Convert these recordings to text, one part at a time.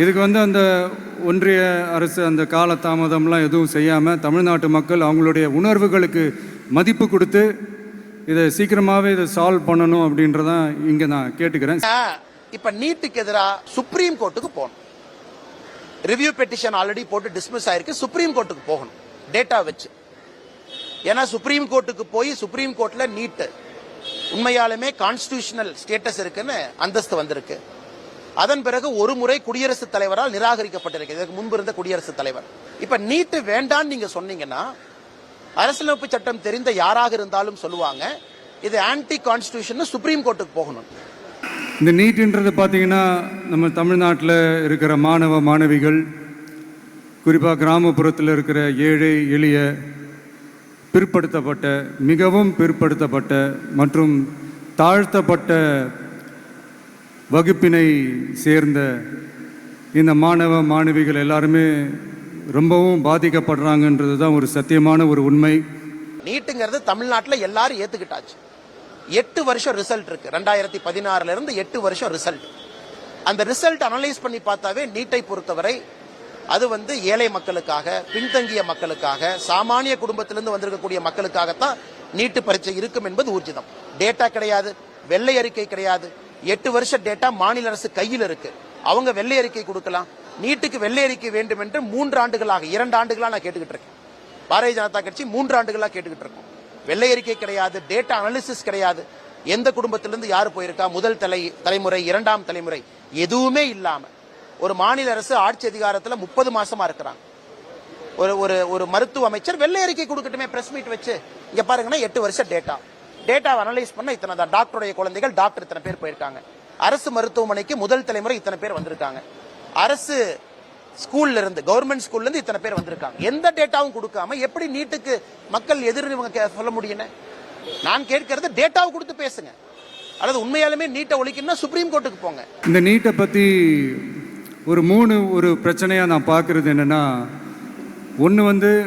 இதுக்கு வந்து அந்த ஒன்றிய அரசு அந்த கால தாமதம்லாம் எதுவும் செய்யாமல் தமிழ்நாட்டு மக்கள் அவங்களுடைய உணர்வுகளுக்கு மதிப்பு கொடுத்து இதை சீக்கிரமாகவே இதை சால்வ் பண்ணணும் அப்படின்றதான் இங்கே நான் கேட்டுக்கிறேன். இப்போ நீட்டுக்கு எதிராக சுப்ரீம் கோர்ட்டுக்கு போகணும். ரிவ்யூ பெட்டிஷன் ஆல்ரெடி போட்டு டிஸ்மிஸ் ஆயிருக்கு. சுப்ரீம் கோர்ட்டுக்கு போகணும். டேட்டா வச்சு. ஏன்னா சுப்ரீம் கோர்ட்டுக்கு போய் சுப்ரீம் கோர்ட்டில் நீட்டு. உண்மையாலுமே கான்ஸ்டியூஷனல் ஸ்டேட்டஸ் இருக்குன்னு அந்தஸ்து வந்திருக்கு. அதன் பிறகு ஒரு முறை குடியரசுத் தலைவரால் நிராகரிக்கப்பட்டிருக்கு இதற்கு முன்பு இருந்த குடியரசுத் தலைவர். இப்ப நீட்டு வேண்டான்னு நீங்க சொன்னீங்கன்னா அரசியலமைப்பு சட்டம் தெரிந்த யாராக இருந்தாலும் சொல்லுவாங்க இது ஆன்டி கான்ஸ்டியூஷன் சுப்ரீம் கோர்ட்டுக்கு போகணும். இந்த நீட்டுன்றது பார்த்தீங்கன்னா நம்ம தமிழ்நாட்டில் இருக்கிற மாணவ மாணவிகள் குறிப்பாக கிராமப்புறத்தில் இருக்கிற ஏழை எளிய பிற்படுத்தப்பட்ட மிகவும் பிற்படுத்தப்பட்ட மற்றும் தாழ்த்தப்பட்ட வகுப்பினை சேர்ந்த இந்த மாணவ மாணவிகள் எல்லாருமே ரொம்பவும் பாதிக்கப்படுறாங்கன்றது தான் ஒரு சத்தியமான ஒரு உண்மை. நீட்டுங்கிறது தமிழ்நாட்டில் எல்லாரும் ஏத்துக்கிட்டாச்சு. எட்டு வருஷம் ரிசல்ட் இருக்கு. ரெண்டாயிரத்தி பதினாறுல இருந்து எட்டு வருஷம் ரிசல்ட் அந்த ரிசல்ட் அனலைஸ் பண்ணி பார்த்தாவே நீட்டை பொறுத்தவரை அது வந்து ஏழை மக்களுக்காக பின்தங்கிய மக்களுக்காக சாமானிய குடும்பத்திலிருந்து வந்திருக்கக்கூடிய மக்களுக்காகத்தான் நீட்டு பரீட்சை இருக்கும் என்பது ஊர்ஜிதம். டேட்டா கிடையாது. வெள்ளை அறிக்கை கிடையாது. எட்டு வருஷ டேட்டா மாநில அரசு கையில் இருக்கு. அவங்க வெள்ளை அறிக்கை கொடுக்கலாம். நீட்டுக்கு வெள்ளை அறிக்கை வேண்டும் என்று மூன்று ஆண்டுகளாக இரண்டு ஆண்டுகளாக நான் கேட்டுக்கிட்டு இருக்கேன். பாரதிய ஜனதா கட்சி மூன்று ஆண்டுகளாக கேட்டுக்கிட்டு இருக்கோம். வெள்ளை அறிக்கை கிடையாது டேட்டா அனாலிசிஸ் கிடையாது. எந்த குடும்பத்திலிருந்து யார் போயிருக்கா? முதல் தலை தலைமுறை இரண்டாம் தலைமுறை எதுவுமே இல்லாம. ஒரு மாநில அரசு ஆட்சி அதிகாரத்தில் முப்பது மாசமா இருக்கிறாங்க. ஒரு ஒரு ஒரு மருத்துவ அமைச்சர் வெள்ளை அறிக்கை கொடுக்கட்டுமே பிரஸ் மீட் வச்சு. இங்க பாருங்கன்னா எட்டு வருஷம் டேட்டா டேட்டாவை அனலைஸ் பண்ண இத்தனை தான் டாக்டருடைய குழந்தைகள் டாக்டர் இத்தனை பேர் போயிருக்காங்க. அரசு மருத்துவமனைக்கு முதல் தலைமுறை இத்தனை பேர் வந்திருக்காங்க. அரசு ஸ்கூல்ல இருந்து கவர்மெண்ட் ஸ்கூல்ல இருந்து இத்தனை பேர் வந்திருக்காங்க. எந்த டேட்டாவும் கொடுக்காம எப்படி நீட்டுக்கு மக்கள் எதிர் கே- சொல்ல முடியும் நான் கேட்கறது டேட்டாவை கொடுத்து பேசுங்க. அல்லது உண்மையாலுமே நீட்டை ஒழிக்கணும்னா சுப்ரீம் கோர்ட்டுக்கு போங்க. இந்த நீட்டை பற்றி ஒரு மூணு ஒரு பிரச்சனையாக நான் பார்க்குறது என்னென்னா ஒன்று வந்து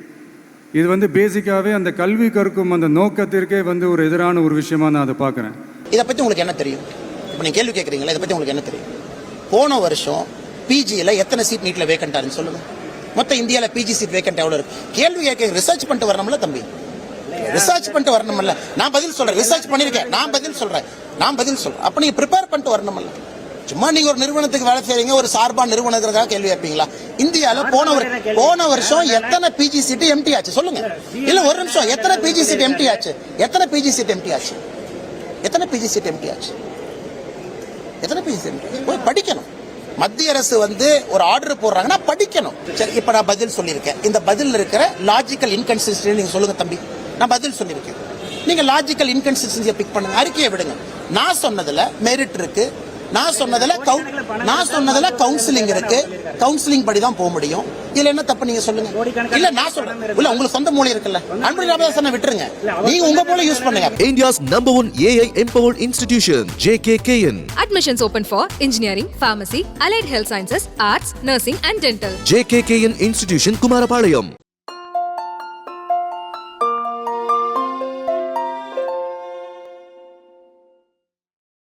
இது வந்து பேசிக்காகவே அந்த கல்வி கற்கும் அந்த நோக்கத்திற்கே வந்து ஒரு எதிரான ஒரு விஷயமா நான் அதை பார்க்குறேன். இதை பத்தி உங்களுக்கு என்ன தெரியும்? இப்போ நீங்க கேள்வி கேட்குறீங்களா இதை பத்தி உங்களுக்கு என்ன தெரியும்? போன வருஷம் பிஜியில் எத்தனை சீட் நீட்ல வேக்கண்டாருன்னு சொல்லுங்க. மொத்த இந்தியாவில் பிஜி சீட் வேக்கண்ட் எவ்வளோ இருக்கு? கேள்வி கேட்க ரிசர்ச் பண்ணிட்டு வரணும்ல தம்பி. ரிசர்ச் பண்ணிட்டு வரணும்ல. நான் பதில் சொல்றேன். ரிசர்ச் பண்ணிருக்கேன். நான் பதில் சொல்றேன். நான் பதில் சொல்றேன். அப்ப நீங்க ப்ரிப்பேர் பண்ணிட்டு வரணும்ல. சும்மா நீங்க ஒரு நிறுவனத்துக்கு வேலை செய்றீங்க ஒரு சார்பா நிறுவனத்துக்காக கேள்வி கேட்பீங்களா? இந்தியால போன வரு- போன வருஷம் எத்தனை பிஜி சீட் எம்டி ஆச்சு? சொல்லுங்க. இல்ல ஒரு நிமிஷம். எத்தனை பிஜி சீட் எம்டி ஆச்சு? எத்தனை பிஜி சீட் எம்டி ஆச்சு? எத்தனை பிஜி சீட் எம்டி ஆச்சு? எத்தனை பிஜி சீட் போய் படிக்கணும். மத்திய அரசு வந்து ஒரு ஆர்டர் போடுறாங்கன்னா படிக்கணும். சரி இப்ப நான் பதில் சொல்லியிருக்கேன். இந்த பதில் இருக்கிற லாஜிக்கல் இன்கன்சிஸ்டன்சி நீங்க சொல்லுங்க தம்பி. நான் பதில் சொல்லியிருக்கேன். நீங்க லாஜிக்கல் இன்கன்சிஸ்டன்சியை பிக் பண்ணுங்க. அறிக்கையை விடுங்க. நான் சொன்னதுல மெரிட் இருக்கு. நான் சொன்னதுல நான் சொன்னதுல கவுன்சிலிங் இருக்கு கவுன்சிலிங் படி தான் போக முடியும் இதுல என்ன தப்பு நீங்க சொல்லுங்க இல்ல நான் சொல்றேன் இல்ல உங்களுக்கு சொந்த மூளை இருக்குல்ல அன்பு ராமதாசனை விட்டுருங்க நீங்க உங்க மூளை யூஸ் பண்ணுங்க India's number one AI empowered institution, JKKN. Admissions open for engineering, pharmacy, allied health sciences, arts, nursing, and dental. JKKN Institution, Kumarapalayam.